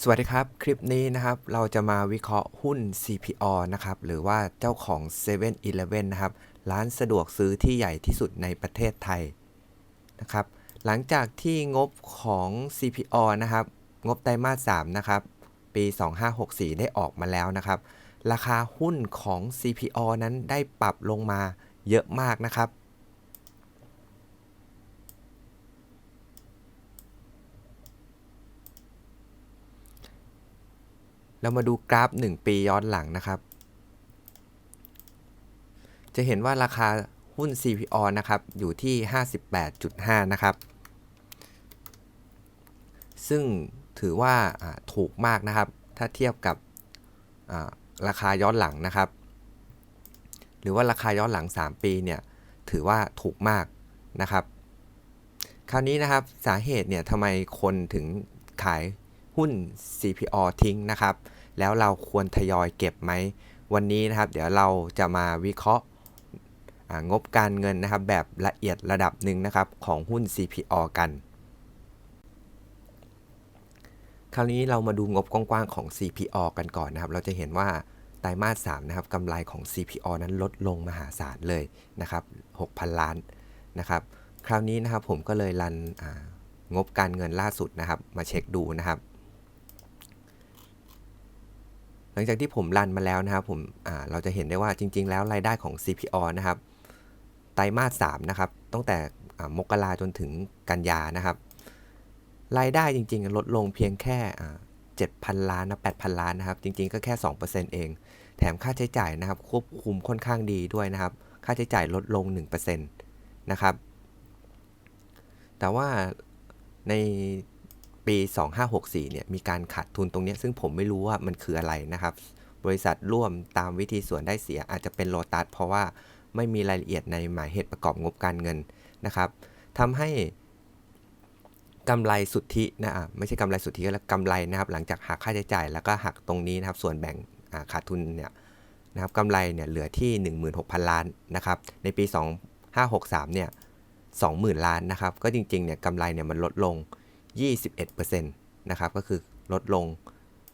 สวัสดีครับ คลิปนี้นะครับเราจะมาวิเคราะห์หุ้น CPO นะครับหรือว่าเจ้าของ7 e เ e ่ e อนะครับร้านสะดวกซื้อที่ใหญ่ที่สุดในประเทศไทยนะครับหลังจากที่งบของ CPO นะครับงบไตรมาส3นะครับปี 2564 ได้ออกมาแล้วนะครับ ราคาหุ้นของ CPO นั้นได้ปรับลงมาเยอะมากนะครับ เรามาดูกราฟ 1 ปีย้อนหลังนะครับ จะเห็นว่าราคาหุ้น CPO นะครับ อยู่ที่ 58.5 นะครับ ซึ่งถือว่าถูกมากนะครับ ถ้าเทียบกับราคาย้อนหลังนะครับ หรือว่าราคาย้อนหลัง 3 ปีเนี่ย ถือว่าถูกมากนะครับ คราวนี้นะครับสาเหตุเนี่ยทำไมคนถึงขาย หุ้น CPO ทิ้งนะครับ แล้วเราควรทยอยเก็บไหม วันนี้นะครับ เดี๋ยวเราจะมาวิเคราะห์งบการเงินนะครับ แบบละเอียดระดับหนึ่งนะครับ ของหุ้น CPO กันคราวนี้เรามาดูงบกว้างๆของ CPO กันก่อนนะครับ เราจะเห็นว่าไตรมาส3นะครับกำไรของ CPO นั้นลดลงมหาศาลเลยนะครับ 6,000 ล้านนะครับ คราวนี้นะครับผมก็เลยรันงบการเงินล่าสุดนะครับ มาเช็คดูนะครับ หลังจากที่ผมรันมาแล้วนะครับผมเราจะเห็นได้ว่าจริง ๆ แล้วรายได้ของ CPO นะครับไตรมาส3นะครับตั้งแต่มกราจนถึงกันยานะครับ รายได้จริง ๆ ลดลงเพียงแค่7,000ล้านนะ8,000ล้านนะครับ จริง ๆ ก็แค่ 2%เอง แถมค่าใช้จ่ายนะครับ ควบคุมค่อนข้างดีด้วยนะครับ ค่าใช้จ่ายลดลง 1%นะครับ แต่ว่าใน ปี 2564 เนี่ยมีการขาดทุนตรงนี้ซึ่งผมไม่รู้ว่ามันคืออะไรนะครับ บริษัทร่วมตามวิธีส่วนได้เสียอาจจะเป็นโลตัสเพราะว่าไม่มีรายละเอียดในหมายเหตุประกอบงบการเงินนะครับทำให้กำไรสุทธินะไม่ใช่กำไรสุทธิแล้วกำไรนะครับ หลังจากหักค่าใช้จ่าย แล้วก็หักตรงนี้นะครับส่วนแบ่งขาดทุนเนี่ยนะครับกำไรเนี่ยเหลือที่ 16,000 ล้านนะครับในปี 2563 เนี่ย 20,000 ล้านนะครับ ก็จริงๆเนี่ยกำไรเนี่ยมันลดลง 21%นะครับก็คือลดลง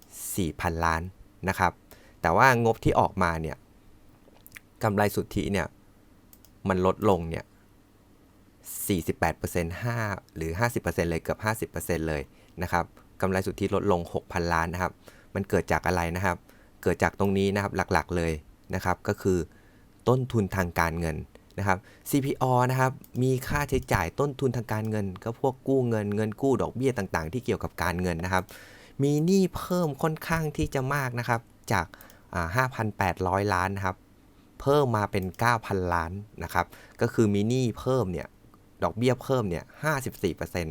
4,000 ล้านนะครับ แต่ว่างบที่ออกมาเนี่ยกำไรสุทธิเนี่ยมันลดลงเนี่ย48% 5 หรือ 50%เลยเกือบ 50%เลยนะครับกำไรสุทธิลดลง 6,000 ล้านนะครับ มันเกิดจากอะไรนะครับ เกิดจากตรงนี้นะครับหลักๆเลยนะครับ ก็คือต้นทุนทางการเงิน นะครับ CPO นะครับมีค่าใช้จ่ายต้นทุนทางการเงิน ก็พวกกู้เงินเงินกู้ดอกเบี้ยต่างๆ ที่เกี่ยวกับการเงินนะครับ มีหนี้เพิ่มค่อนข้างที่จะมากนะครับจาก 5,800 ล้านนะครับเพิ่มมาเป็น 9,000 ล้านนะครับก็คือมีหนี้เพิ่มเนี่ยดอกเบี้ยเพิ่มเนี่ย 54%น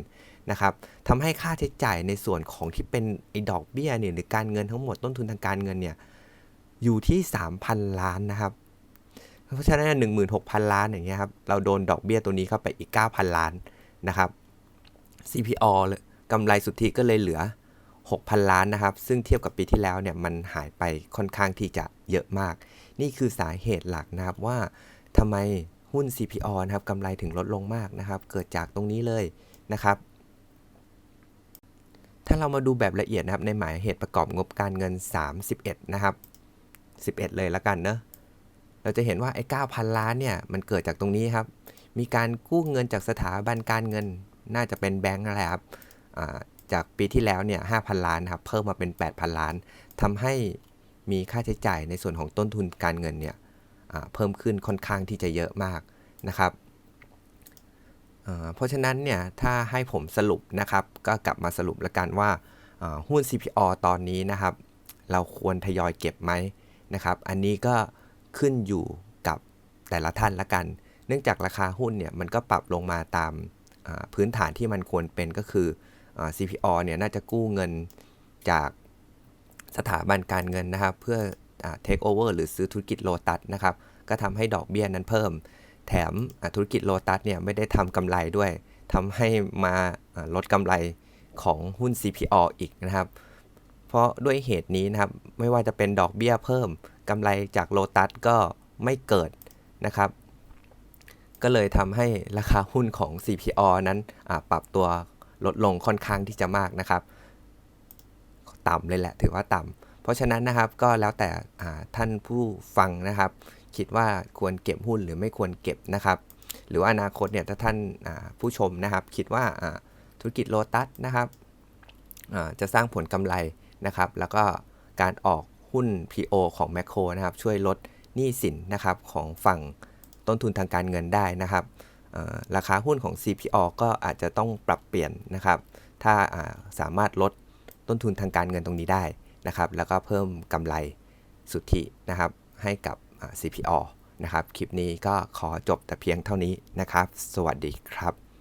ะครับทำให้ค่าใช้จ่ายในส่วนของที่เป็นไอ้ดอกเบี้ยเนี่ยหรือการเงินทั้งหมดต้นทุนทางการเงินเนี่ยอยู่ที่ 3,000 ล้านนะครับ เพราะฉะนั้นหนึ่งหมื่นหกพันล้านอย่างเงี้ยครับ เราโดนดอกเบี้ยตัวนี้เข้าไปอีก 9,000 ล้านนะครับ CPO กำไรสุทธิก็เลยเหลือ 6,000 ล้านนะครับ ซึ่งเทียบกับปีที่แล้วเนี่ยมันหายไปค่อนข้างที่จะเยอะมาก นี่คือสาเหตุหลักนะครับว่าทำไมหุ้น CPO นะครับกำไรถึงลดลงมากนะครับ เกิดจากตรงนี้เลยนะครับ ถ้าเรามาดูแบบละเอียดนะครับในหมายเหตุประกอบงบการเงิน 31 นะครับ 11 เลยล้วกันเนอะ เราจะเห็นว่าไอ้9,000ล้านเนี่ยมันเกิดจากตรงนี้ครับ มีการกู้เงินจากสถาบันการเงินน่าจะเป็นแบงก์อะไรครับจากปีที่แล้วเนี่ย5,000ล้านครับเพิ่มมาเป็น 8,000 ล้านทำให้มีค่าใช้จ่ายในส่วนของต้นทุนการเงินเนี่ยเพิ่มขึ้นค่อนข้างที่จะเยอะมากนะครับเพราะฉะนั้นเนี่ยถ้าให้ผมสรุปนะครับก็กลับมาสรุปล้วกันว่าหุ้น CPO ตอนนี้นะครับ เราควรทยอยเก็บไหมนะครับ อันนี้ก็ ขึ้นอยู่กับแต่ละท่านละกัน เนื่องจากราคาหุ้นเนี่ยมันก็ปรับลงมาตามพื้นฐานที่มันควรเป็นก็คือ CPO เนี่ยน่าจะกู้เงินจากสถาบันการเงินนะครับ เพื่อเทคโอเวอร์หรือซื้อธุรกิจโลตัสนะครับ ก็ทำให้ดอกเบี้ยนั้นเพิ่ม แถมธุรกิจโลตัสเนี่ยไม่ได้ทำกำไรด้วยทำให้มาลดกำไรของหุ้น CPO อีกนะครับ เพราะด้วยเหตุนี้นะครับ ไม่ว่าจะเป็นดอกเบี้ยเพิ่ม กำไรจากโลตัสก็ไม่เกิดนะครับ ก็เลยทำให้ราคาหุ้นของ CPO นั้นปรับตัวลดลงค่อนข้างที่จะมากนะครับ ต่ำเลยแหละถือว่าต่ำเพราะฉะนั้นนะครับก็แล้วแต่ท่านผู้ฟังนะครับ คิดว่าควรเก็บหุ้นหรือไม่ควรเก็บนะครับ หรือว่าอนาคตเนี่ยถ้าท่านผู้ชมนะครับ คิดว่าธุรกิจโลตัสนะครับจะสร้างผลกำไรนะครับ แล้วก็การออก หุ้น PO ของแมคโครนะครับช่วยลดหนี้สินนะครับของฝั่งต้นทุนทางการเงินได้นะครับราคาหุ้นของ CPO ก็อาจจะต้องปรับเปลี่ยนนะครับ ถ้าสามารถลดต้นทุนทางการเงินตรงนี้ได้นะครับ แล้วก็เพิ่มกำไรสุทธินะครับให้กับ CPO นะครับ คลิปนี้ก็ขอจบแต่เพียงเท่านี้นะครับ สวัสดีครับ